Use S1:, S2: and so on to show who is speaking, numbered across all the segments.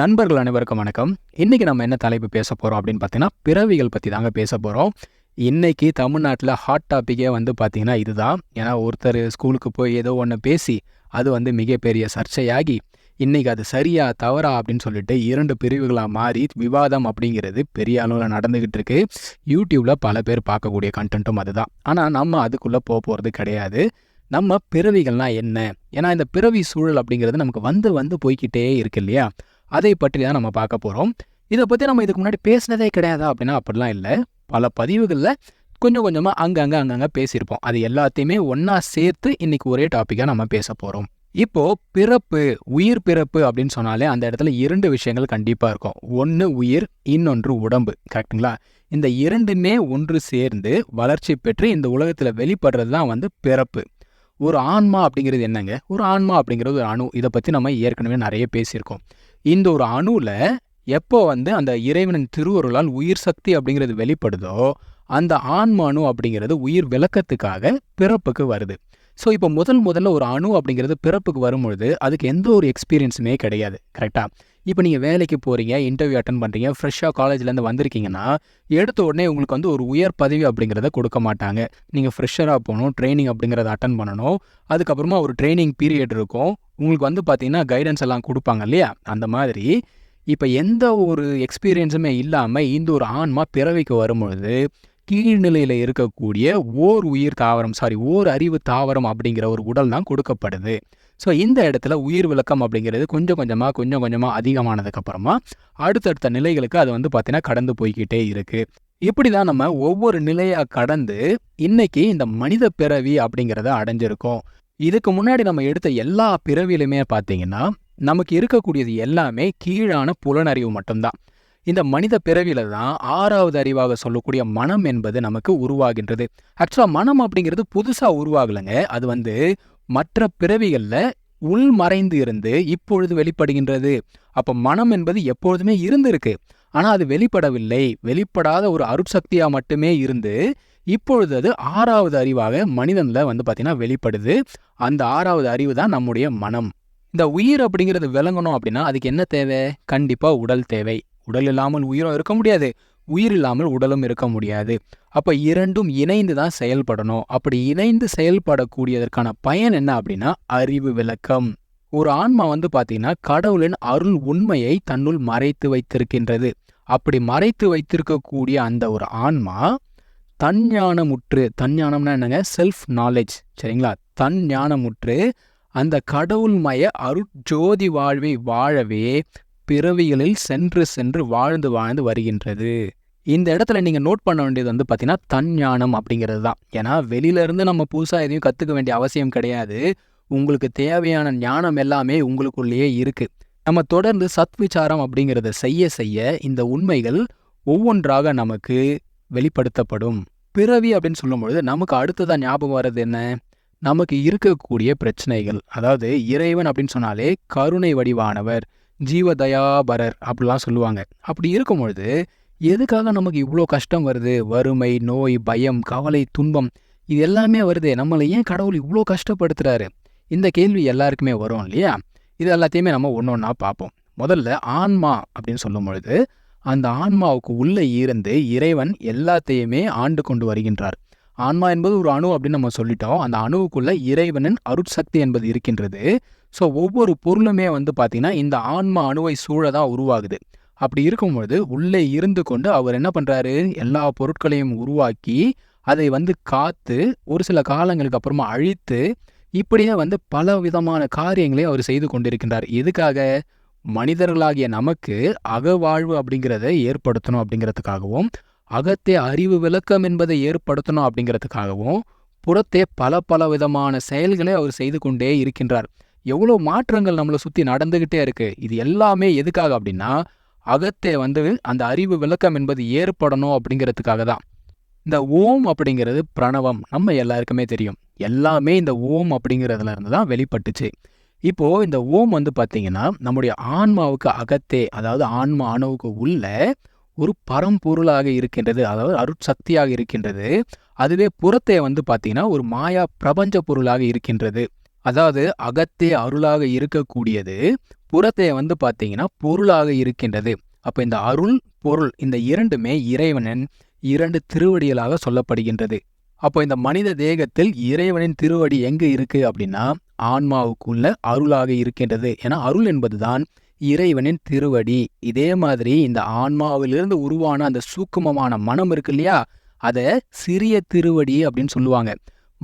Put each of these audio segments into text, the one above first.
S1: நண்பர்கள் அனைவருக்கும் வணக்கம் இன்றைக்கி நம்ம என்ன தலைப்பு பேச போகிறோம் அப்படின்னு பார்த்தீங்கன்னா பிறவிகள் பற்றி தாங்க பேச போகிறோம் இன்றைக்கி தமிழ்நாட்டில் ஹாட் டாப்பிக்கே வந்து பார்த்திங்கன்னா இதுதான் ஏன்னா ஒருத்தர் ஸ்கூலுக்கு போய் ஏதோ ஒன்று பேசி அது வந்து மிகப்பெரிய சர்ச்சையாகி இன்றைக்கி அது சரியா தவறா அப்படின்னு சொல்லிட்டு இரண்டு பிரிவுகளாக மாறி விவாதம் அப்படிங்கிறது பெரிய அளவில் நடந்துக்கிட்டு இருக்கு யூடியூப்பில் பல பேர் பார்க்கக்கூடிய கண்டென்ட்டும் அதுதான் ஆனால் நம்ம அதுக்குள்ளே போக போகிறது கிடையாது நம்ம பிறவிகள்னால் என்ன ஏன்னா இந்த பிறவி சூழல் அப்படிங்கிறது நமக்கு வந்து வந்து போய்கிட்டே இருக்கு இல்லையா அதை பற்றி தான் நம்ம பார்க்க போகிறோம் இதை பற்றி நம்ம இதுக்கு முன்னாடி பேசினதே கிடையாது அப்படின்னா அப்படிலாம் இல்லை பல பதிவுகளில் கொஞ்சம் கொஞ்சமாக அங்கங்கே அங்கங்கே பேசியிருப்போம் அது எல்லாத்தையுமே ஒன்றா சேர்த்து இன்றைக்கி ஒரே டாப்பிக்காக நம்ம பேச போகிறோம் இப்போது பிறப்பு உயிர் பிறப்பு அப்படின்னு சொன்னாலே அந்த இடத்துல இரண்டு விஷயங்கள் கண்டிப்பாக இருக்கும் ஒன்று உயிர் இன்னொன்று உடம்பு கரெக்டுங்களா இந்த இரண்டுமே ஒன்று சேர்ந்து வளர்ச்சி பெற்று இந்த உலகத்தில் வெளிப்படுறது தான் வந்து பிறப்பு ஒரு ஆன்மா அப்படிங்கிறது என்னங்க ஒரு ஆன்மா அப்படிங்கிறது ஒரு அணு இதை பற்றி நம்ம ஏற்கனவே நிறைய பேசியிருக்கோம் இந்த ஒரு அணுவில் எப்போ வந்து அந்த இறைவனின் திருவருளால் உயிர் சக்தி அப்படிங்கிறது வெளிப்படுதோ அந்த ஆன்ம அணு அப்படிங்கிறது உயிர் விளக்கத்துக்காக பிறப்புக்கு வருது ஸோ இப்போ முதல் முதல்ல ஒரு அணு அப்படிங்கிறது பிறப்புக்கு வரும்பொழுது அதுக்கு எந்த ஒரு எக்ஸ்பீரியன்ஸுமே கிடையாது கரெக்டாக இப்போ நீங்கள் வேலைக்கு போகிறீங்க இன்டர்வியூ அட்டன் பண்ணுறீங்க ஃப்ரெஷ்ஷாக காலேஜ்லேருந்து வந்திருக்கீங்கன்னா எடுத்த உடனே உங்களுக்கு வந்து ஒரு உயர் பதவி அப்படிங்கிறத கொடுக்க மாட்டாங்க நீங்கள் ஃப்ரெஷ்ஷராக போகணும் ட்ரைனிங் அப்படிங்கிறத அட்டன் பண்ணணும் அதுக்கப்புறமா ஒரு ட்ரைனிங் பீரியட் இருக்கும் உங்களுக்கு வந்து பார்த்தீங்கன்னா கைடன்ஸ் எல்லாம் கொடுப்பாங்க இல்லையா அந்த மாதிரி இப்போ எந்த ஒரு எக்ஸ்பீரியன்ஸுமே இல்லாமல் இந்த ஒரு ஆன்மா பிறவிக்கு வரும்பொழுது கீழ்நிலையில் இருக்கக்கூடிய ஓர் உயிர் தாவரம் சாரி ஓர் அறிவு தாவரம் அப்படிங்கிற ஒரு உடல் தான் கொடுக்கப்படுது ஸோ இந்த இடத்துல உயிர் விளக்கம் அப்படிங்கிறது கொஞ்சம் கொஞ்சமாக கொஞ்சம் கொஞ்சமாக அதிகமானதுக்கப்புறமா அடுத்தடுத்த நிலைகளுக்கு அது வந்து பார்த்திங்கன்னா கடந்து போய்கிட்டே இருக்குது இப்படி தான் நம்ம ஒவ்வொரு நிலையாக கடந்து இன்னைக்கு இந்த மனித பிறவி அப்படிங்கிறத அடைஞ்சிருக்கோம் இதுக்கு முன்னாடி நம்ம எடுத்த எல்லா பிறவியிலுமே பார்த்தீங்கன்னா நமக்கு இருக்கக்கூடியது எல்லாமே கீழான புலனறிவு மட்டும்தான் இந்த மனித பிறவியில் தான் ஆறாவது அறிவாக சொல்லக்கூடிய மனம் என்பது நமக்கு உருவாகின்றது ஆக்சுவலாக மனம் அப்படிங்கிறது புதுசாக உருவாகலைங்க அது வந்து மற்ற பிறவிகளில் உள் மறைந்து இருந்து இப்பொழுது வெளிப்படுகின்றது அப்போ மனம் என்பது எப்பொழுதுமே இருந்திருக்கு ஆனால் அது வெளிப்படவில்லை வெளிப்படாத ஒரு அருட்சக்தியாக மட்டுமே இருந்து இப்பொழுது அது ஆறாவது அறிவாக மனிதனில் வந்து பார்த்திங்கன்னா வெளிப்படுது அந்த ஆறாவது அறிவு தான் நம்முடைய மனம் இந்த உயிர் அப்படிங்கிறது விளங்கணும் அப்படின்னா அதுக்கு என்ன தேவை கண்டிப்பாக உடல் தேவை உடல் இல்லாமல் உயிரும் இருக்க முடியாது உயிர் இல்லாமல் உடலும் இருக்க முடியாது அப்போ இரண்டும் இணைந்து தான் செயல்படணும் அப்படி இணைந்து செயல்படக்கூடியதற்கான பயன் என்ன அப்படின்னா அறிவு விளக்கம் ஒரு ஆன்மா வந்து பார்த்தீங்கன்னா கடவுளின் அருள் உண்மையை தன்னுள் மறைத்து வைத்திருக்கின்றது அப்படி மறைத்து வைத்திருக்கக்கூடிய அந்த ஒரு ஆன்மா தன்ஞானமுற்று தன்ஞானம்னா என்னங்க செல்ஃப் நாலேஜ் சரிங்களா தன் ஞானமுற்று அந்த கடவுள்மய அருட்ஜோதி வாழ்வை வாழவே பிறவிகளில் சென்று சென்று வாழ்ந்து வாழ்ந்து வருகின்றது இந்த இடத்துல நீங்கள் நோட் பண்ண வேண்டியது வந்து பார்த்தீங்கன்னா தன் ஞானம் அப்படிங்கிறது தான் ஏன்னா வெளியிலேருந்து நம்ம புதுசாக எதையும் கற்றுக்க வேண்டிய அவசியம் கிடையாது உங்களுக்கு தேவையான ஞானம் எல்லாமே உங்களுக்குள்ளேயே இருக்குது நம்ம தொடர்ந்து சத் விசாரம் அப்படிங்கிறத செய்ய செய்ய இந்த உண்மைகள் ஒவ்வொன்றாக நமக்கு வெளிப்படுத்தப்படும் பிறவி அப்படின்னு சொல்லும்பொழுது நமக்கு அடுத்ததாக ஞாபகம் வர்றது என்ன நமக்கு இருக்கக்கூடிய பிரச்சனைகள் அதாவது இறைவன் அப்படின்னு சொன்னாலே கருணை வடிவானவர் ஜீவதயாபரர் அப்படிலாம் சொல்லுவாங்க அப்படி இருக்கும் பொழுது எதுக்காக நமக்கு இவ்வளோ கஷ்டம் வருது வறுமை நோய் பயம் கவலை துன்பம் இது எல்லாமே வருது நம்மளை ஏன் கடவுள் இவ்வளோ கஷ்டப்படுத்துகிறாரு இந்த கேள்வி எல்லாருக்குமே வரும் இல்லையா இது எல்லாத்தையுமே நம்ம ஒன்று ஒன்றா பார்ப்போம் முதல்ல ஆன்மா அப்படின்னு சொல்லும் பொழுது அந்த ஆன்மாவுக்கு உள்ளே இருந்து இறைவன் எல்லாத்தையுமே ஆண்டு கொண்டு வருகின்றார் ஆன்மா என்பது ஒரு அணு அப்படின்னு நம்ம சொல்லிட்டோம் அந்த அணுவுக்குள்ள இறைவனின் அருட்சக்தி என்பது இருக்கின்றது ஸோ ஒவ்வொரு பொருளுமே வந்து பார்த்திங்கன்னா இந்த ஆன்மா அணுவை சூழ தான் உருவாகுது அப்படி இருக்கும்பொழுது உள்ளே இருந்து கொண்டு அவர் என்ன பண்ணுறாரு எல்லா பொருட்களையும் உருவாக்கி அதை வந்து காத்து ஒரு சில காலங்களுக்கு அப்புறமா அழித்து இப்படியே வந்து பல விதமான காரியங்களை அவர் செய்து கொண்டிருக்கின்றார் எதுக்காக மனிதர்களாகிய நமக்கு அகவாழ்வு அப்படிங்கிறத ஏற்படுத்தணும் அப்படிங்கிறதுக்காகவும் அகத்தே அறிவு விளக்கம் என்பதை ஏற்படுத்தணும் அப்படிங்கிறதுக்காகவும் புறத்தே பல பல விதமான செயல்களை அவர் செய்து கொண்டே இருக்கின்றார் எவ்வளோ மாற்றங்கள் நம்மளை சுற்றி நடந்துக்கிட்டே இருக்குது இது எல்லாமே எதுக்காக அப்படின்னா அகத்தே வந்து அந்த அறிவு விளக்கம் என்பது ஏற்படணும் அப்படிங்கிறதுக்காக தான் இந்த ஓம் அப்படிங்கிறது பிரணவம் நம்ம எல்லாருக்குமே தெரியும் எல்லாமே இந்த ஓம் அப்படிங்கிறதுல இருந்து தான் வெளிப்பட்டுச்சு இப்போது இந்த ஓம் வந்து பார்த்திங்கன்னா நம்முடைய ஆன்மாவுக்கு அகத்தே அதாவது ஆன்மா அணுவுக்கு உள்ள ஒரு பரம்பொருளாக இருக்கின்றது அதாவது அருட்சக்தியாக இருக்கின்றது அதுவே புறத்தை வந்து பார்த்திங்கன்னா ஒரு மாயா பிரபஞ்ச பொருளாக இருக்கின்றது அதாவது அகத்தே அருளாக இருக்கக்கூடியது புறத்தே வந்து பார்த்தீங்கன்னா பொருளாக இருக்கின்றது அப்போ இந்த அருள் பொருள் இந்த இரண்டுமே இறைவனின் இரண்டு திருவடிகளாக சொல்லப்படுகின்றது அப்போ இந்த மனித தேகத்தில் இறைவனின் திருவடி எங்கு இருக்கு அப்படின்னா ஆன்மாவுக்குள்ள அருளாக இருக்கின்றது ஏன்னா அருள் என்பதுதான் இறைவனின் திருவடி இதே மாதிரி இந்த ஆன்மாவிலிருந்து உருவான அந்த சூக்குமமான மனம் இருக்கு இல்லையா அதை சிறிய திருவடி அப்படின்னு சொல்லுவாங்க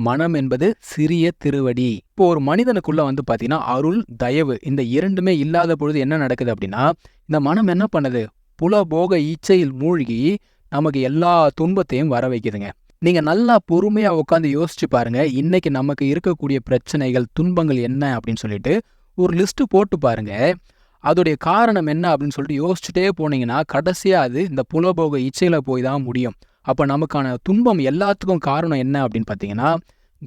S1: மனம் என்பது சிறிய திருவடி இப்போ ஒரு மனிதனுக்குள்ள வந்து பார்த்தீங்கன்னா அருள் தயவு இந்த இரண்டுமே இல்லாத பொழுது என்ன நடக்குது அப்படின்னா இந்த மனம் என்ன பண்ணுது புலபோக இச்சையில் மூழ்கி நமக்கு எல்லா துன்பத்தையும் வர வைக்குதுங்க நீங்க நல்லா பொறுமையா உட்காந்து யோசிச்சு பாருங்க இன்னைக்கு நமக்கு இருக்கக்கூடிய பிரச்சனைகள் துன்பங்கள் என்ன அப்படின்னு சொல்லிட்டு ஒரு லிஸ்ட் போட்டு பாருங்க அதோடைய காரணம் என்ன அப்படின்னு சொல்லிட்டு யோசிச்சுட்டே போனீங்கன்னா கடைசியாக அது இந்த புலபோக இச்சையில் போய் தான் முடியும் அப்போ நமக்கான துன்பம் எல்லாத்துக்கும் காரணம் என்ன அப்படின்னு பார்த்தீங்கன்னா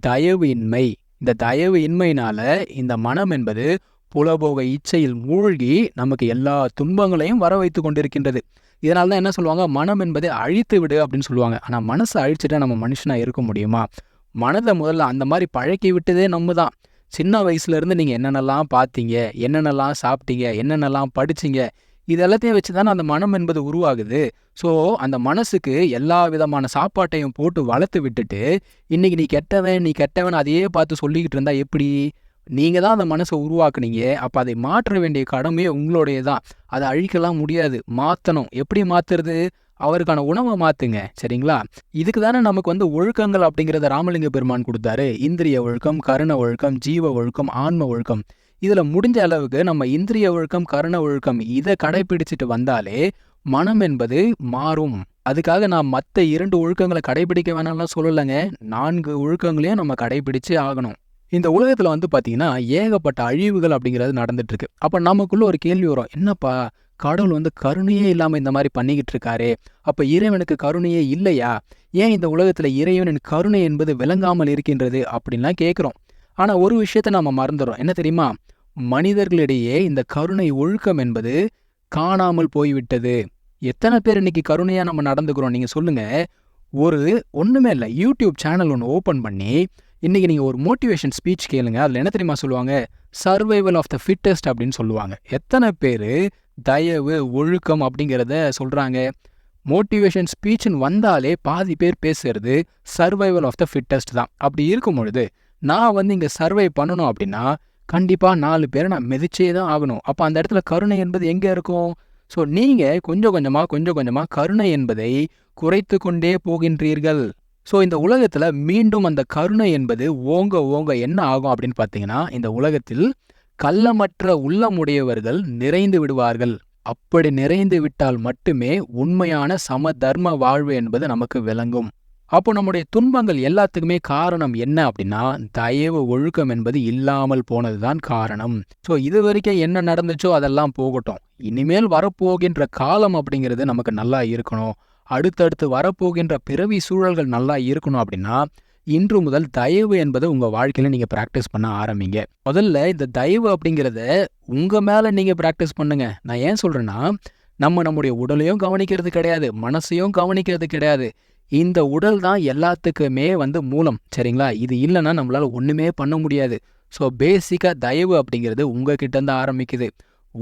S1: தயவு இன்மை இந்த தயவு இன்மையினால இந்த மனம் என்பது புலபோக இச்சையில் மூழ்கி நமக்கு எல்லா துன்பங்களையும் வர வைத்து கொண்டிருக்கின்றது இதனால தான் என்ன சொல்லுவாங்க மனம் என்பதை அழித்து விடு அப்படின்னு சொல்லுவாங்க ஆனால் மனசை அழிச்சுட்டு நம்ம மனுஷனாக இருக்க முடியுமா மனதை முதல்ல அந்த மாதிரி பழக்கி விட்டதே நம்ம தான் சின்ன வயசுலேருந்து நீங்கள் என்னென்னலாம் பார்த்தீங்க என்னென்னலாம் சாப்பிட்டீங்க என்னென்னலாம் படிச்சிங்க இது எல்லாத்தையும் வச்சு தானே அந்த மனம் என்பது உருவாகுது ஸோ அந்த மனசுக்கு எல்லா விதமான சாப்பாட்டையும் போட்டு வளர்த்து விட்டுட்டு இன்னைக்கு நீ கெட்டவன் நீ கெட்டவன் அதையே பார்த்து சொல்லிக்கிட்டு இருந்தா எப்படி நீங்கள் தான் அந்த மனசை உருவாக்குனீங்க அப்போ அதை மாற்ற வேண்டிய கடமையே உங்களுடைய தான் அதை அழிக்கலாம் முடியாது மாற்றணும் எப்படி மாற்றுறது அவருக்கான உணவை மாற்றுங்க சரிங்களா இதுக்கு தானே நமக்கு வந்து ஒழுக்கங்கள் அப்படிங்கிறத ராமலிங்க பெருமான் கொடுத்தாரு இந்திரிய ஒழுக்கம் கருண ஒழுக்கம் ஜீவ ஒழுக்கம் ஆன்ம ஒழுக்கம் இதில் முடிஞ்ச அளவுக்கு நம்ம இந்திரிய ஒழுக்கம் கருண ஒழுக்கம் இதை கடைபிடிச்சிட்டு வந்தாலே மனம் என்பது மாறும் அதுக்காக நான் மற்ற இரண்டு ஒழுக்கங்களை கடைபிடிக்க வேணாம்லாம் சொல்லலைங்க நான்கு ஒழுக்கங்களையும் நம்ம கடைபிடிச்சு ஆகணும் இந்த உலகத்தில் வந்து பார்த்தீங்கன்னா ஏகப்பட்ட அழிவுகள் அப்படிங்கிறது நடந்துட்டுருக்கு அப்போ நமக்குள்ளே ஒரு கேள்வி வரும் என்னப்பா கடவுள் வந்து கருணையே இல்லாமல் இந்த மாதிரி பண்ணிக்கிட்டு இருக்காரு அப்போ இறைவனுக்கு கருணையே இல்லையா ஏன் இந்த உலகத்தில் இறைவனின் கருணை என்பது விளங்காமல் இருக்கின்றது அப்படின்லாம் கேட்குறோம் ஆனால் ஒரு விஷயத்தை நாம் மறந்துடுறோம் என்ன தெரியுமா மனிதர்களிடையே இந்த கருணை ஒழுக்கம் என்பது காணாமல் போய்விட்டது எத்தனை பேர் இன்னைக்கு கருணையாக நம்ம நடந்துக்கிறோம் நீங்கள் சொல்லுங்கள் ஒரு ஒன்றுமே இல்லை யூடியூப் சேனல் ஒன்று ஓப்பன் பண்ணி இன்றைக்கி நீங்கள் ஒரு மோட்டிவேஷன் ஸ்பீச் கேளுங்க அதில் என்ன தெரியுமா சொல்லுவாங்க சர்வைவல் ஆஃப் த ஃபிட்டஸ்ட் அப்படின்னு சொல்லுவாங்க எத்தனை பேர் தயவு ஒழுக்கம் அப்படிங்கிறத சொல்கிறாங்க மோட்டிவேஷன் ஸ்பீச்சுன்னு வந்தாலே பாதி பேர் பேசுறது சர்வைவல் ஆஃப் த ஃபிட்டஸ்ட் தான் அப்படி இருக்கும் பொழுது நான் வந்து இங்கே சர்வே பண்ணணும் அப்படின்னா கண்டிப்பாக நாலு பேரை நான் மிதிச்சே தான் ஆகணும் அப்போ அந்த இடத்துல கருணை என்பது எங்கே இருக்கும் ஸோ நீங்கள் கொஞ்சம் கொஞ்சமாக கொஞ்சம் கொஞ்சமாக கருணை என்பதை குறைத்து கொண்டே போகின்றீர்கள் ஸோ இந்த உலகத்தில் மீண்டும் அந்த கருணை என்பது ஓங்க ஓங்க என்ன ஆகும் அப்படின்னு பார்த்தீங்கன்னா இந்த உலகத்தில் கள்ளமற்ற உள்ளமுடையவர்கள் நிறைந்து விடுவார்கள் அப்படி நிறைந்து விட்டால் மட்டுமே உண்மையான சம தர்ம வாழ்வு என்பது நமக்கு விளங்கும் அப்போ நம்முடைய துன்பங்கள் எல்லாத்துக்குமே காரணம் என்ன அப்படின்னா தயவு ஒழுக்கம் என்பது இல்லாமல் போனது தான் காரணம் ஸோ இது வரைக்கும் என்ன நடந்துச்சோ அதெல்லாம் போகட்டும் இனிமேல் வரப்போகின்ற காலம் அப்படிங்கிறது நமக்கு நல்லா இருக்கணும் அடுத்தடுத்து வரப்போகின்ற பிறவி சூழல்கள் நல்லா இருக்கணும் அப்படின்னா இன்று முதல் தயவு என்பது உங்கள் வாழ்க்கையில் நீங்கள் ப்ராக்டிஸ் பண்ண ஆரம்பிங்க முதல்ல இந்த தயவு அப்படிங்கிறத உங்கள் மேலே நீங்கள் ப்ராக்டிஸ் பண்ணுங்கள் நான் ஏன் சொல்கிறேன்னா நம்ம நம்முடைய உடலையும் கவனிக்கிறது கிடையாது மனசையும் கவனிக்கிறது கிடையாது இந்த உடல் தான் எல்லாத்துக்குமே வந்து மூலம் சரிங்களா இது இல்லைன்னா நம்மளால் ஒன்றுமே பண்ண முடியாது ஸோ பேசிக்காக தயவு அப்படிங்கிறது உங்கள் கிட்டேருந்து ஆரம்பிக்குது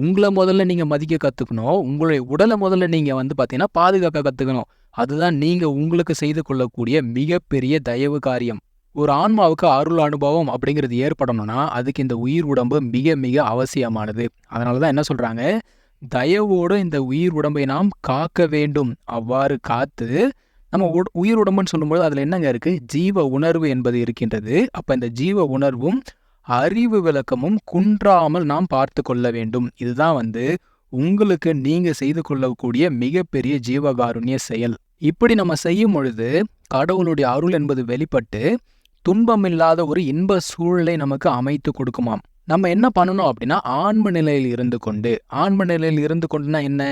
S1: உங்களை முதல்ல நீங்கள் மதிக்க கற்றுக்கணும் உங்களுடைய உடலை முதல்ல நீங்கள் வந்து பார்த்தீங்கன்னா பாதுகாக்க கற்றுக்கணும் அதுதான் நீங்கள் உங்களுக்கு செய்து கொள்ளக்கூடிய மிகப்பெரிய தயவு காரியம் ஒரு ஆன்மாவுக்கு அருள் அனுபவம் அப்படிங்கிறது ஏற்படணும்னா அதுக்கு இந்த உயிர் உடம்பு மிக மிக அவசியமானது அதனால தான் என்ன சொல்கிறாங்க தயவோடு இந்த உயிர் உடம்பை நாம் காக்க வேண்டும் அவ்வாறு காத்து நம்ம உயிர் உடம்புன்னு சொல்லும்போது அதில் என்னங்க இருக்குது ஜீவ உணர்வு என்பது இருக்கின்றது அப்போ இந்த ஜீவ உணர்வும் அறிவு விளக்கமும் குன்றாமல் நாம் பார்த்து கொள்ள வேண்டும் இதுதான் வந்து உங்களுக்கு நீங்கள் செய்து கொள்ளக்கூடிய மிகப்பெரிய ஜீவகாருண்ய செயல் இப்படி நம்ம செய்யும் பொழுது கடவுளுடைய அருள் என்பது வெளிப்பட்டு துன்பமில்லாத ஒரு இன்ப சூழலை நமக்கு அமைத்து கொடுக்குமாம் நம்ம என்ன பண்ணணும் அப்படின்னா ஆன்ம நிலையில் இருந்து கொண்டு ஆன்ம நிலையில் இருந்து கொண்டுனா என்ன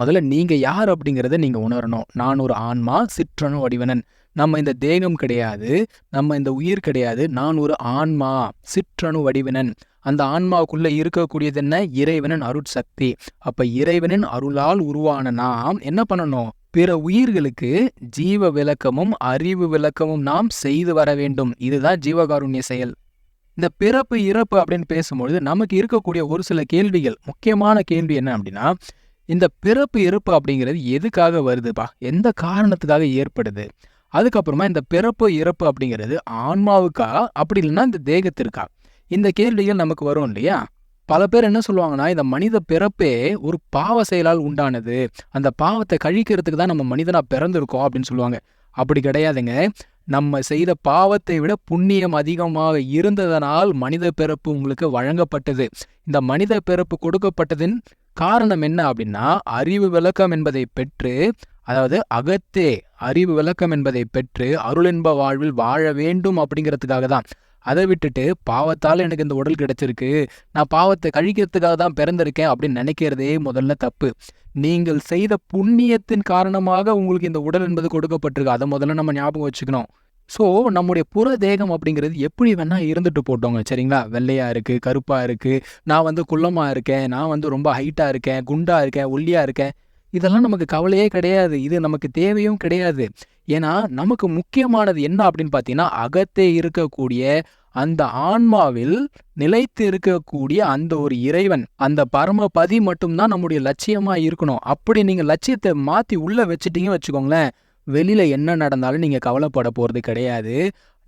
S1: முதல்ல நீங்கள் யார் அப்படிங்கிறத நீங்கள் உணரணும் நான் ஒரு ஆன்மா சிற்றணு வடிவனன் நம்ம இந்த தேகம் கிடையாது நம்ம இந்த உயிர் கிடையாது நான் ஒரு ஆன்மா சிற்றணு வடிவனன் அந்த ஆன்மாவுக்குள்ளே இருக்கக்கூடியது என்ன இறைவனின் அருட்சக்தி அப்போ இறைவனின் அருளால் உருவான நாம் என்ன பண்ணணும் பிற உயிர்களுக்கு ஜீவ விளக்கமும் அறிவு விளக்கமும் நாம் செய்து வர வேண்டும் இதுதான் ஜீவகாருண்ய செயல் இந்த பிறப்பு இறப்பு அப்படின்னு பேசும்பொழுது நமக்கு இருக்கக்கூடிய ஒரு சில கேள்விகள் முக்கியமான கேள்வி என்ன அப்படின்னா இந்த பிறப்பு இறப்பு அப்படிங்கிறது எதுக்காக வருதுப்பா எந்த காரணத்துக்காக ஏற்படுது அதுக்கப்புறமா இந்த பிறப்பு இறப்பு அப்படிங்கிறது ஆன்மாவுக்கா அப்படி இல்லைன்னா இந்த தேகத்திற்கா இந்த கேள்விகள் நமக்கு வரும் இல்லையா பல பேர் என்ன சொல்லுவாங்கன்னா இந்த மனித பிறப்பே ஒரு பாவ செயலால் உண்டானது அந்த பாவத்தை கழிக்கிறதுக்கு தான் நம்ம மனிதனாக பிறந்திருக்கோம் அப்படின்னு சொல்லுவாங்க அப்படி கிடையாதுங்க நம்ம செய்த பாவத்தை விட புண்ணியம் அதிகமாக இருந்ததனால் மனித பிறப்பு உங்களுக்கு வழங்கப்பட்டது இந்த மனித பிறப்பு கொடுக்கப்பட்டதுன்னு காரணம் என்ன அப்படின்னா அறிவு விளக்கம் என்பதை பெற்று அதாவது அகத்தே அறிவு விளக்கம் என்பதை பெற்று அருளென்ப வாழ்வில் வாழ வேண்டும் அப்படிங்கிறதுக்காக தான் அதை விட்டுட்டு பாவத்தால் எனக்கு இந்த உடல் கிடைச்சிருக்கு நான் பாவத்தை கழிக்கிறதுக்காக தான் பிறந்திருக்கேன் அப்படின்னு நினைக்கிறதே முதல்ல தப்பு நீங்கள் செய்த புண்ணியத்தின் காரணமாக உங்களுக்கு இந்த உடல் என்பது கொடுக்கப்பட்டிருக்கு அதை முதல்ல நம்ம ஞாபகம் வச்சுக்கணும் ஸோ நம்முடைய புற தேகம் அப்படிங்கிறது எப்படி வேணால் இருந்துட்டு போட்டோங்க சரிங்களா வெள்ளையாக இருக்குது கருப்பாக இருக்குது நான் வந்து குள்ளமாக இருக்கேன் நான் வந்து ரொம்ப ஹைட்டாக இருக்கேன் குண்டாக இருக்கேன் ஒல்லியாக இருக்கேன் இதெல்லாம் நமக்கு கவலையே கிடையாது இது நமக்கு தேவையும் கிடையாது ஏன்னா நமக்கு முக்கியமானது என்ன அப்படின்னு பார்த்தீங்கன்னா அகத்தே இருக்கக்கூடிய அந்த ஆன்மாவில் நிலைத்து இருக்கக்கூடிய அந்த ஒரு இறைவன் அந்த பரம பதி மட்டும்தான் நம்முடைய லட்சியமாக இருக்கணும் அப்படி நீங்கள் லட்சியத்தை மாற்றி உள்ளே வச்சுட்டீங்கன்னு வச்சுக்கோங்களேன் வெளியில் என்ன நடந்தாலும் நீங்கள் கவலைப்பட போகிறது கிடையாது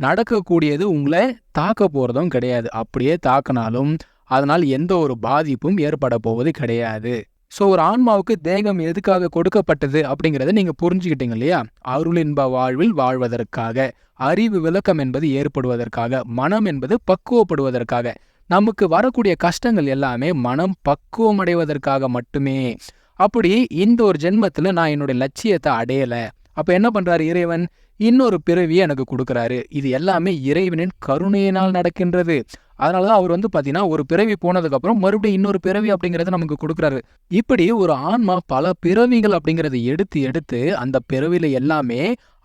S1: நடக்கக்கூடியது உங்களை தாக்க போகிறதும் கிடையாது அப்படியே தாக்கினாலும் அதனால் எந்த ஒரு பாதிப்பும் ஏற்பட போவது கிடையாது ஸோ ஒரு ஆன்மாவுக்கு தேகம் எதுக்காக கொடுக்கப்பட்டது அப்படிங்கிறத நீங்கள் புரிஞ்சுக்கிட்டீங்க இல்லையா அருளின்ப வாழ்வில் வாழ்வதற்காக அறிவு விளக்கம் என்பது ஏற்படுவதற்காக மனம் என்பது பக்குவப்படுவதற்காக நமக்கு வரக்கூடிய கஷ்டங்கள் எல்லாமே மனம் பக்குவமடைவதற்காக மட்டுமே அப்படி இந்த ஒரு ஜென்மத்தில் நான் என்னுடைய லட்சியத்தை அடையலை அப்ப என்ன பண்றாரு இறைவன் இன்னொரு பிறவியை எனக்கு கொடுக்குறாரு இது எல்லாமே இறைவனின் கருணையினால் நடக்கின்றது அதனால தான் அவர் வந்து பார்த்தீங்கன்னா ஒரு பிறவி போனதுக்கப்புறம் மறுபடியும் இன்னொரு பிறவி அப்படிங்கிறத நமக்கு கொடுக்குறாரு இப்படி ஒரு ஆன்மா பல பிறவிகள் அப்படிங்கிறத எடுத்து எடுத்து அந்த பிறவியில் எல்லாமே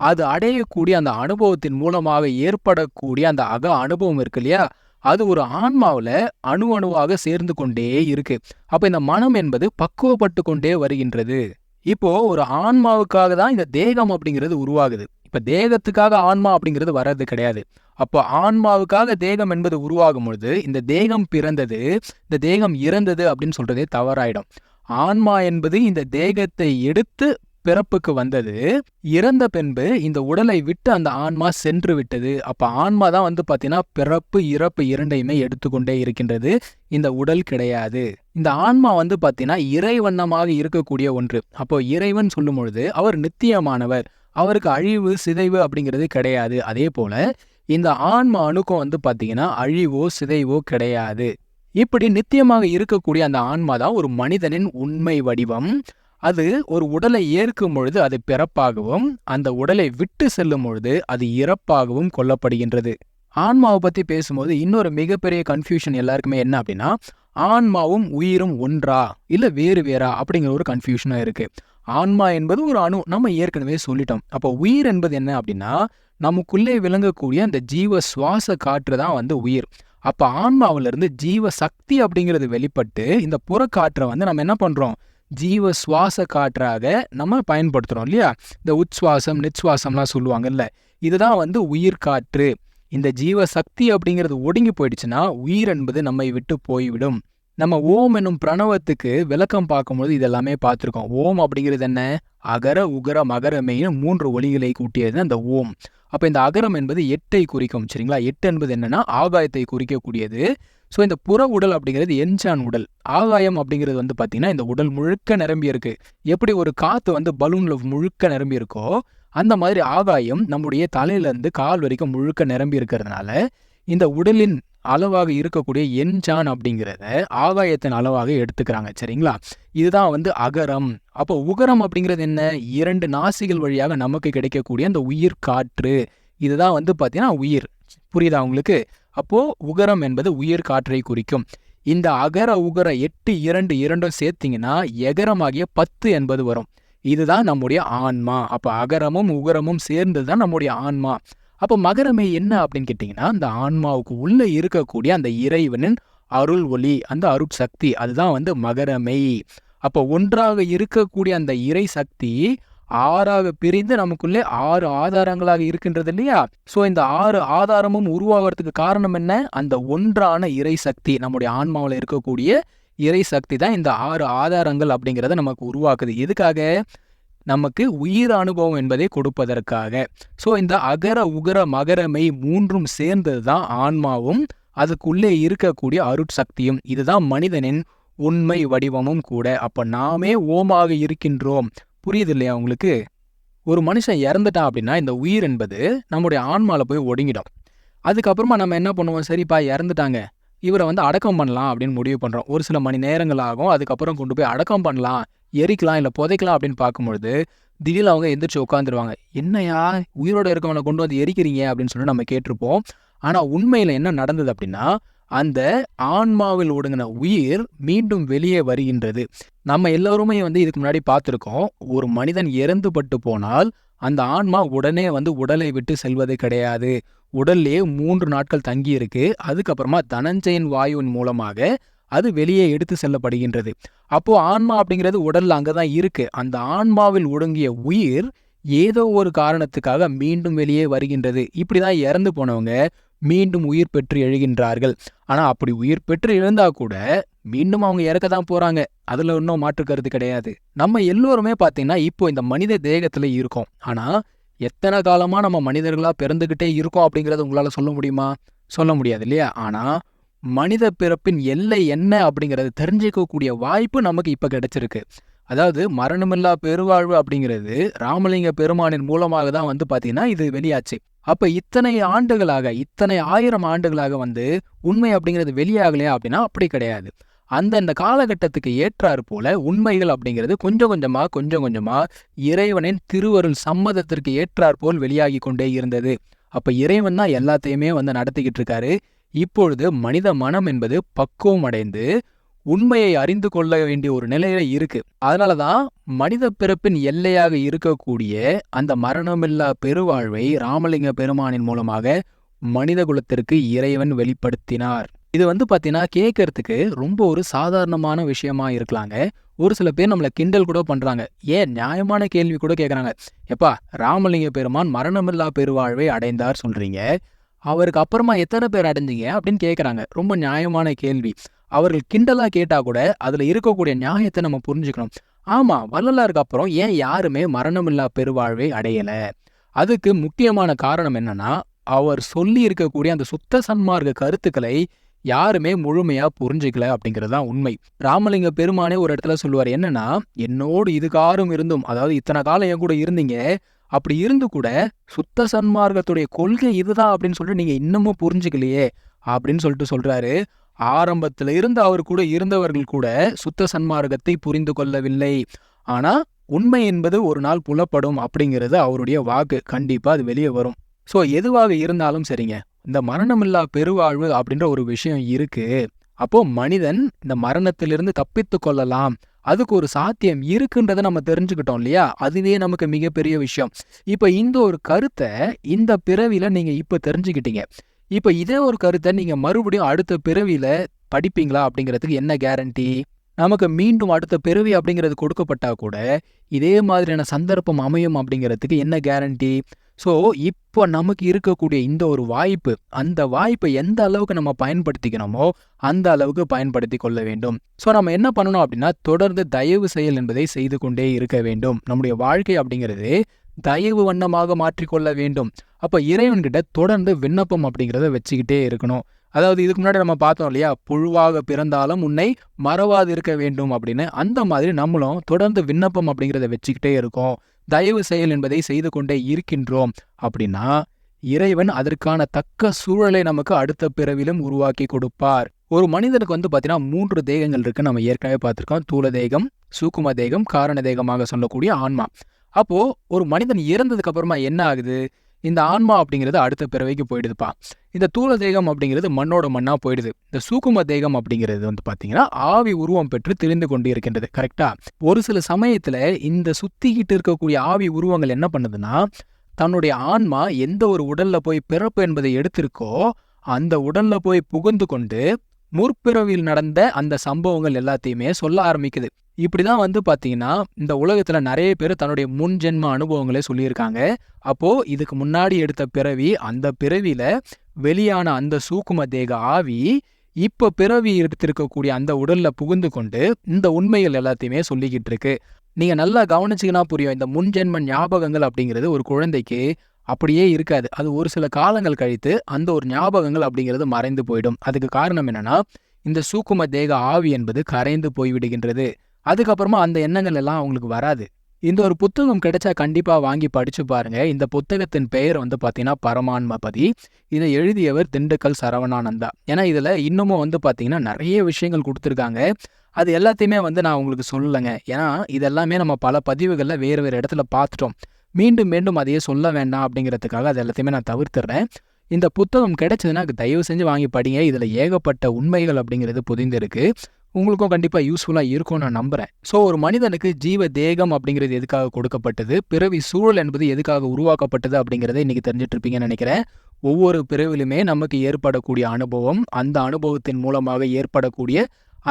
S1: அது அடையக்கூடிய அந்த அனுபவத்தின் மூலமாக ஏற்படக்கூடிய அந்த அக அனுபவம் இருக்கு இல்லையா அது ஒரு ஆன்மாவில் அணு அணுவாக சேர்ந்து கொண்டே இருக்கு அப்போ இந்த மனம் என்பது பக்குவப்பட்டு கொண்டே வருகின்றது இப்போ ஒரு ஆன்மாவுக்காக தான் இந்த தேகம் அப்படிங்கிறது உருவாகுது இப்ப தேகத்துக்காக ஆன்மா அப்படிங்கிறது வர்றது கிடையாது அப்போ ஆன்மாவுக்காக தேகம் என்பது உருவாகும் பொழுது இந்த தேகம் பிறந்தது இந்த தேகம் இறந்தது அப்படின்னு சொல்றதே தவறாயிடும் ஆன்மா என்பது இந்த தேகத்தை எடுத்து பிறப்புக்கு வந்தது இறந்த பின்பு இந்த உடலை விட்டு அந்த ஆன்மா சென்று விட்டது அப்போ ஆன்மா தான் வந்து பார்த்தீங்கன்னா பிறப்பு இறப்பு இரண்டையுமே எடுத்துக்கொண்டே இருக்கின்றது இந்த உடல் கிடையாது இந்த ஆன்மா வந்து பார்த்தீங்கன்னா இறைவண்ணமாக இருக்கக்கூடிய ஒன்று அப்போ இறைவன் சொல்லும் பொழுது அவர் நித்தியமானவர் அவருக்கு அழிவு சிதைவு அப்படிங்கிறது கிடையாது அதே போல இந்த ஆன்மா அணுக்கம் வந்து பார்த்தீங்கன்னா அழிவோ சிதைவோ கிடையாது இப்படி நித்தியமாக இருக்கக்கூடிய அந்த ஆன்மா தான் ஒரு மனிதனின் உண்மை வடிவம் அது ஒரு உடலை ஏற்கும் பொழுது அது பிறப்பாகவும் அந்த உடலை விட்டு செல்லும் பொழுது அது இறப்பாகவும் கொல்லப்படுகின்றது ஆன்மாவை பற்றி பேசும்போது இன்னொரு மிகப்பெரிய கன்ஃபியூஷன் எல்லாருக்குமே என்ன அப்படின்னா ஆன்மாவும் உயிரும் ஒன்றா இல்லை வேறு வேறா அப்படிங்கிற ஒரு கன்ஃபியூஷனாக இருக்குது ஆன்மா என்பது ஒரு அணு நம்ம ஏற்கனவே சொல்லிட்டோம் அப்போ உயிர் என்பது என்ன அப்படின்னா நமக்குள்ளே விளங்கக்கூடிய அந்த ஜீவ சுவாச காற்று தான் வந்து உயிர் அப்போ ஆன்மாவிலிருந்து ஜீவ சக்தி அப்படிங்கிறது வெளிப்பட்டு இந்த புறக்காற்றை வந்து நம்ம என்ன பண்ணுறோம் ஜீவ சுவாச காற்றாக நம்ம பயன்படுத்துகிறோம் இல்லையா இந்த உச்சுவாசம் நிச்சுவாசம்லாம் சொல்லுவாங்கல்ல இதுதான் வந்து உயிர் காற்று இந்த ஜீவ சக்தி அப்படிங்கிறது ஒடுங்கி போயிடுச்சுன்னா உயிர் என்பது நம்மை விட்டு போய்விடும் நம்ம ஓம் என்னும் பிரணவத்துக்கு விளக்கம் பார்க்கும்போது இதெல்லாமே பார்த்துருக்கோம் ஓம் அப்படிங்கிறது என்ன அகர உகர மகரமேனு மூன்று ஒளிகளை கூட்டியது அந்த ஓம் அப்போ இந்த அகரம் என்பது எட்டை குறிக்கும் சரிங்களா எட்டு என்பது என்னென்னா ஆகாயத்தை குறிக்கக்கூடியது ஸோ இந்த புற உடல் அப்படிங்கிறது எஞ்சான் உடல் ஆகாயம் அப்படிங்கிறது வந்து பார்த்தீங்கன்னா இந்த உடல் முழுக்க நிரம்பி இருக்குது எப்படி ஒரு காற்று வந்து பலூனில் முழுக்க நிரம்பி இருக்கோ அந்த மாதிரி ஆகாயம் நம்முடைய தலையிலேருந்து கால் வரைக்கும் முழுக்க நிரம்பி இருக்கிறதுனால இந்த உடலின் அளவாக இருக்கக்கூடிய என்ஜான் அப்படிங்கிறத ஆகாயத்தின் அளவாக எடுத்துக்கிறாங்க சரிங்களா இதுதான் வந்து அகரம் அப்போ உகரம் அப்படிங்கிறது என்ன இரண்டு நாசிகள் வழியாக நமக்கு கிடைக்கக்கூடிய அந்த உயிர் காற்று இதுதான் வந்து பார்த்தீங்கன்னா உயிர் புரியுதா உங்களுக்கு அப்போது உகரம் என்பது உயிர் காற்றை குறிக்கும் இந்த அகர உகர எட்டு இரண்டு இரண்டும் சேர்த்திங்கன்னா எகரமாகிய பத்து என்பது வரும் இதுதான் நம்முடைய ஆன்மா அப்போ அகரமும் உகரமும் சேர்ந்தது தான் நம்முடைய ஆன்மா அப்போ மகரமே என்ன அப்படின்னு கேட்டிங்கன்னா அந்த ஆன்மாவுக்கு உள்ளே இருக்கக்கூடிய அந்த இறைவனின் அருள் ஒளி அந்த அருட் சக்தி அதுதான் வந்து மகரமை அப்போ ஒன்றாக இருக்கக்கூடிய அந்த இறை சக்தி ஆறாக பிரிந்து நமக்குள்ளே ஆறு ஆதாரங்களாக இருக்கின்றது இல்லையா ஸோ இந்த ஆறு ஆதாரமும் உருவாகிறதுக்கு காரணம் என்ன அந்த ஒன்றான இறை சக்தி நம்முடைய ஆன்மாவில் இருக்கக்கூடிய இறை சக்தி தான் இந்த ஆறு ஆதாரங்கள் அப்படிங்கிறத நமக்கு உருவாக்குது எதுக்காக நமக்கு உயிர் அனுபவம் என்பதை கொடுப்பதற்காக ஸோ இந்த அகர உகர மகரமை மூன்றும் சேர்ந்தது தான் ஆன்மாவும் அதுக்குள்ளே இருக்கக்கூடிய அருட்சக்தியும் இதுதான் மனிதனின் உண்மை வடிவமும் கூட அப்போ நாமே ஓமாக இருக்கின்றோம் புரியுது இல்லையா உங்களுக்கு ஒரு மனுஷன் இறந்துட்டான் அப்படின்னா இந்த உயிர் என்பது நம்முடைய ஆன்மாவில் போய் ஒடுங்கிடும் அதுக்கப்புறமா நம்ம என்ன பண்ணுவோம் சரிப்பா இறந்துட்டாங்க இவரை வந்து அடக்கம் பண்ணலாம் அப்படின்னு முடிவு பண்ணுறோம் ஒரு சில மணி நேரங்கள் ஆகும் அதுக்கப்புறம் கொண்டு போய் அடக்கம் பண்ணலாம் எரிக்கலாம் இல்லை புதைக்கலாம் அப்படின்னு பார்க்கும்பொழுது திடீர்னு அவங்க எந்திரிச்சு உட்காந்துருவாங்க என்னையா உயிரோட இருக்கவனை கொண்டு வந்து எரிக்கிறீங்க அப்படின்னு சொல்லி நம்ம கேட்டிருப்போம் ஆனால் உண்மையில் என்ன நடந்தது அப்படின்னா அந்த ஆன்மாவில் ஒடுங்கின உயிர் மீண்டும் வெளியே வருகின்றது நம்ம எல்லோருமே வந்து இதுக்கு முன்னாடி பார்த்துருக்கோம் ஒரு மனிதன் இறந்துபட்டு போனால் அந்த ஆன்மா உடனே வந்து உடலை விட்டு செல்வது கிடையாது உடல்லே மூன்று நாட்கள் தங்கியிருக்கு அதுக்கப்புறமா தனஞ்சயன் வாயுவின் மூலமாக அது வெளியே எடுத்து செல்லப்படுகின்றது அப்போது ஆன்மா அப்படிங்கிறது உடலில் அங்கே தான் இருக்குது அந்த ஆன்மாவில் ஒடுங்கிய உயிர் ஏதோ ஒரு காரணத்துக்காக மீண்டும் வெளியே வருகின்றது இப்படி தான் இறந்து போனவங்க மீண்டும் உயிர் பெற்று எழுகின்றார்கள் ஆனால் அப்படி உயிர் பெற்று எழுந்தால் கூட மீண்டும் அவங்க இறக்க தான் போகிறாங்க அதில் இன்னும் மாற்று கிடையாது நம்ம எல்லோருமே பார்த்தீங்கன்னா இப்போ இந்த மனித தேகத்தில் இருக்கோம் ஆனால் எத்தனை காலமாக நம்ம மனிதர்களாக பிறந்துக்கிட்டே இருக்கோம் அப்படிங்கிறத உங்களால் சொல்ல முடியுமா சொல்ல முடியாது இல்லையா ஆனால் மனித பிறப்பின் எல்லை என்ன அப்படிங்கிறத தெரிஞ்சுக்கக்கூடிய வாய்ப்பு நமக்கு இப்போ கிடச்சிருக்கு அதாவது மரணமில்லா பெருவாழ்வு அப்படிங்கிறது ராமலிங்க பெருமானின் மூலமாக தான் வந்து பார்த்தீங்கன்னா இது வெளியாச்சு அப்போ இத்தனை ஆண்டுகளாக இத்தனை ஆயிரம் ஆண்டுகளாக வந்து உண்மை அப்படிங்கிறது வெளியாகலையா அப்படின்னா அப்படி கிடையாது அந்தந்த காலகட்டத்துக்கு ஏற்றாறு போல உண்மைகள் அப்படிங்கிறது கொஞ்சம் கொஞ்சமாக கொஞ்சம் கொஞ்சமாக இறைவனின் திருவருள் சம்மதத்திற்கு ஏற்றாற் போல் வெளியாகி கொண்டே இருந்தது அப்போ இறைவன் தான் எல்லாத்தையுமே வந்து நடத்திக்கிட்டு இருக்காரு இப்பொழுது மனித மனம் என்பது பக்குவம் அடைந்து உண்மையை அறிந்து கொள்ள வேண்டிய ஒரு நிலையில இருக்கு அதனால தான் மனித பிறப்பின் எல்லையாக இருக்கக்கூடிய அந்த மரணமில்லா பெருவாழ்வை ராமலிங்க பெருமானின் மூலமாக மனித குலத்திற்கு இறைவன் வெளிப்படுத்தினார் இது வந்து பார்த்தீங்கன்னா கேட்கறதுக்கு ரொம்ப ஒரு சாதாரணமான விஷயமா இருக்கலாங்க ஒரு சில பேர் நம்மளை கிண்டல் கூட பண்ணுறாங்க ஏன் நியாயமான கேள்வி கூட கேட்குறாங்க எப்பா ராமலிங்க பெருமான் மரணமில்லா பெருவாழ்வை அடைந்தார் சொல்கிறீங்க அவருக்கு அப்புறமா எத்தனை பேர் அடைஞ்சீங்க அப்படின்னு கேட்குறாங்க ரொம்ப நியாயமான கேள்வி அவர்கள் கிண்டலாக கேட்டால் கூட அதில் இருக்கக்கூடிய நியாயத்தை நம்ம புரிஞ்சுக்கணும் ஆமாம் வள்ளலாருக்கு அப்புறம் ஏன் யாருமே மரணமில்லா பெருவாழ்வை அடையலை அதுக்கு முக்கியமான காரணம் என்னன்னா அவர் சொல்லி இருக்கக்கூடிய அந்த சுத்த சன்மார்க்க கருத்துக்களை யாருமே முழுமையாக புரிஞ்சிக்கல அப்படிங்கிறது தான் உண்மை ராமலிங்க பெருமானே ஒரு இடத்துல சொல்லுவார் என்னன்னா என்னோடு இதுகாரும் இருந்தும் அதாவது இத்தனை காலம் என் கூட இருந்தீங்க அப்படி இருந்து கூட சுத்த சன்மார்க்கத்துடைய கொள்கை இதுதான் அப்படின்னு சொல்லிட்டு நீங்கள் இன்னமும் புரிஞ்சுக்கலையே அப்படின்னு சொல்லிட்டு சொல்கிறாரு ஆரம்பத்தில் இருந்து அவர் கூட இருந்தவர்கள் கூட சுத்த சன்மார்க்கத்தை புரிந்து கொள்ளவில்லை ஆனால் உண்மை என்பது ஒரு நாள் புலப்படும் அப்படிங்கிறது அவருடைய வாக்கு கண்டிப்பாக அது வெளியே வரும் ஸோ எதுவாக இருந்தாலும் சரிங்க இந்த மரணமில்லா பெருவாழ்வு அப்படின்ற ஒரு விஷயம் இருக்குது அப்போது மனிதன் இந்த மரணத்திலிருந்து தப்பித்து கொள்ளலாம் அதுக்கு ஒரு சாத்தியம் இருக்குன்றதை நம்ம தெரிஞ்சுக்கிட்டோம் இல்லையா அதுவே நமக்கு மிகப்பெரிய விஷயம் இப்போ இந்த ஒரு கருத்தை இந்த பிறவியில் நீங்கள் இப்போ தெரிஞ்சுக்கிட்டீங்க இப்போ இதே ஒரு கருத்தை நீங்கள் மறுபடியும் அடுத்த பிறவியில் படிப்பீங்களா அப்படிங்கிறதுக்கு என்ன கேரண்டி நமக்கு மீண்டும் அடுத்த பிறவி அப்படிங்கிறது கொடுக்கப்பட்டால் கூட இதே மாதிரியான சந்தர்ப்பம் அமையும் அப்படிங்கிறதுக்கு என்ன கேரண்டி ஸோ இப்போ நமக்கு இருக்கக்கூடிய இந்த ஒரு வாய்ப்பு அந்த வாய்ப்பை எந்த அளவுக்கு நம்ம பயன்படுத்திக்கணுமோ அந்த அளவுக்கு பயன்படுத்தி கொள்ள வேண்டும் ஸோ நம்ம என்ன பண்ணணும் அப்படின்னா தொடர்ந்து தயவு செயல் என்பதை செய்து கொண்டே இருக்க வேண்டும் நம்முடைய வாழ்க்கை அப்படிங்கிறது தயவு வண்ணமாக மாற்றிக்கொள்ள வேண்டும் அப்போ இறைவன்கிட்ட தொடர்ந்து விண்ணப்பம் அப்படிங்கிறத வச்சுக்கிட்டே இருக்கணும் அதாவது இதுக்கு முன்னாடி நம்ம பார்த்தோம் இல்லையா புழுவாக பிறந்தாலும் உன்னை மறவாது இருக்க வேண்டும் அப்படின்னு அந்த மாதிரி நம்மளும் தொடர்ந்து விண்ணப்பம் அப்படிங்கிறத வச்சுக்கிட்டே இருக்கோம் தயவு செயல் என்பதை செய்து கொண்டே இருக்கின்றோம் அப்படின்னா இறைவன் அதற்கான தக்க சூழலை நமக்கு அடுத்த பிறவிலும் உருவாக்கி கொடுப்பார் ஒரு மனிதனுக்கு வந்து பார்த்தீங்கன்னா மூன்று தேகங்கள் இருக்கு நம்ம ஏற்கனவே பார்த்துருக்கோம் தூள தேகம் சூக்கும தேகம் காரண தேகமாக சொல்லக்கூடிய ஆன்மா அப்போ ஒரு மனிதன் இறந்ததுக்கு அப்புறமா என்ன ஆகுது இந்த ஆன்மா அப்படிங்கிறது அடுத்த பிறவைக்கு போயிடுதுப்பா இந்த தூல தேகம் அப்படிங்கிறது மண்ணோட மண்ணாக போயிடுது இந்த சூக்கும தேகம் அப்படிங்கிறது வந்து பார்த்தீங்கன்னா ஆவி உருவம் பெற்று தெரிந்து கொண்டு இருக்கின்றது கரெக்டா ஒரு சில சமயத்தில் இந்த சுத்திக்கிட்டு இருக்கக்கூடிய ஆவி உருவங்கள் என்ன பண்ணுதுன்னா தன்னுடைய ஆன்மா எந்த ஒரு உடலில் போய் பிறப்பு என்பதை எடுத்திருக்கோ அந்த உடலில் போய் புகுந்து கொண்டு முற்பிறவியில் நடந்த அந்த சம்பவங்கள் எல்லாத்தையுமே சொல்ல ஆரம்பிக்குது இப்படி தான் வந்து பார்த்தீங்கன்னா இந்த உலகத்தில் நிறைய பேர் தன்னுடைய முன் ஜென்ம அனுபவங்களை சொல்லியிருக்காங்க அப்போது இதுக்கு முன்னாடி எடுத்த பிறவி அந்த பிறவியில் வெளியான அந்த சூக்கும தேக ஆவி இப்போ பிறவி எடுத்திருக்கக்கூடிய அந்த உடலில் புகுந்து கொண்டு இந்த உண்மைகள் எல்லாத்தையுமே சொல்லிக்கிட்டு இருக்கு நீங்கள் நல்லா கவனிச்சிங்கன்னா புரியும் இந்த முன்ஜென்ம ஞாபகங்கள் அப்படிங்கிறது ஒரு குழந்தைக்கு அப்படியே இருக்காது அது ஒரு சில காலங்கள் கழித்து அந்த ஒரு ஞாபகங்கள் அப்படிங்கிறது மறைந்து போயிடும் அதுக்கு காரணம் என்னென்னா இந்த சூக்கும தேக ஆவி என்பது கரைந்து போய்விடுகின்றது அதுக்கப்புறமா அந்த எண்ணங்கள் எல்லாம் அவங்களுக்கு வராது இந்த ஒரு புத்தகம் கிடைச்சா கண்டிப்பாக வாங்கி படித்து பாருங்க இந்த புத்தகத்தின் பெயர் வந்து பார்த்தீங்கன்னா பரமான்மபதி இதை எழுதியவர் திண்டுக்கல் சரவணானந்தா ஏன்னா இதில் இன்னமும் வந்து பார்த்தீங்கன்னா நிறைய விஷயங்கள் கொடுத்துருக்காங்க அது எல்லாத்தையுமே வந்து நான் உங்களுக்கு சொல்லலைங்க ஏன்னா இதெல்லாமே நம்ம பல பதிவுகளில் வேறு வேறு இடத்துல பார்த்துட்டோம் மீண்டும் மீண்டும் அதையே சொல்ல வேண்டாம் அப்படிங்கிறதுக்காக அது எல்லாத்தையுமே நான் தவிர்த்துறேன் இந்த புத்தகம் கிடைச்சதுன்னா தயவு செஞ்சு வாங்கி படிங்க இதில் ஏகப்பட்ட உண்மைகள் அப்படிங்கிறது புதிந்திருக்கு உங்களுக்கும் கண்டிப்பாக யூஸ்ஃபுல்லாக இருக்கும் நான் நம்புகிறேன் ஸோ ஒரு மனிதனுக்கு ஜீவ தேகம் அப்படிங்கிறது எதுக்காக கொடுக்கப்பட்டது பிறவி சூழல் என்பது எதுக்காக உருவாக்கப்பட்டது அப்படிங்கிறத இன்றைக்கி தெரிஞ்சிட்ருப்பீங்கன்னு நினைக்கிறேன் ஒவ்வொரு பிறவிலுமே நமக்கு ஏற்படக்கூடிய அனுபவம் அந்த அனுபவத்தின் மூலமாக ஏற்படக்கூடிய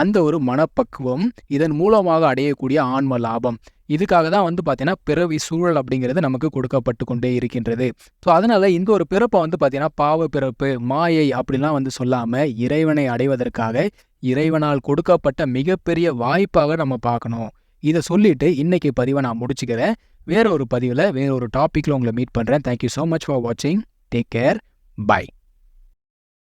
S1: அந்த ஒரு மனப்பக்குவம் இதன் மூலமாக அடையக்கூடிய ஆன்ம லாபம் இதுக்காக தான் வந்து பார்த்தீங்கன்னா பிறவி சூழல் அப்படிங்கிறது நமக்கு கொடுக்கப்பட்டு கொண்டே இருக்கின்றது ஸோ அதனால் இந்த ஒரு பிறப்பை வந்து பார்த்தீங்கன்னா பாவ பிறப்பு மாயை அப்படிலாம் வந்து சொல்லாமல் இறைவனை அடைவதற்காக இறைவனால் கொடுக்கப்பட்ட மிகப்பெரிய வாய்ப்பாக நம்ம பார்க்கணும் இதை சொல்லிட்டு இன்னைக்கு பதிவை நான் முடிச்சுக்கிறேன் வேற ஒரு பதிவில் வேற ஒரு டாப்பிக்கில் உங்களை மீட் பண்ணுறேன் தேங்க்யூ ஸோ மச் ஃபார் வாட்சிங் டேக் கேர் பை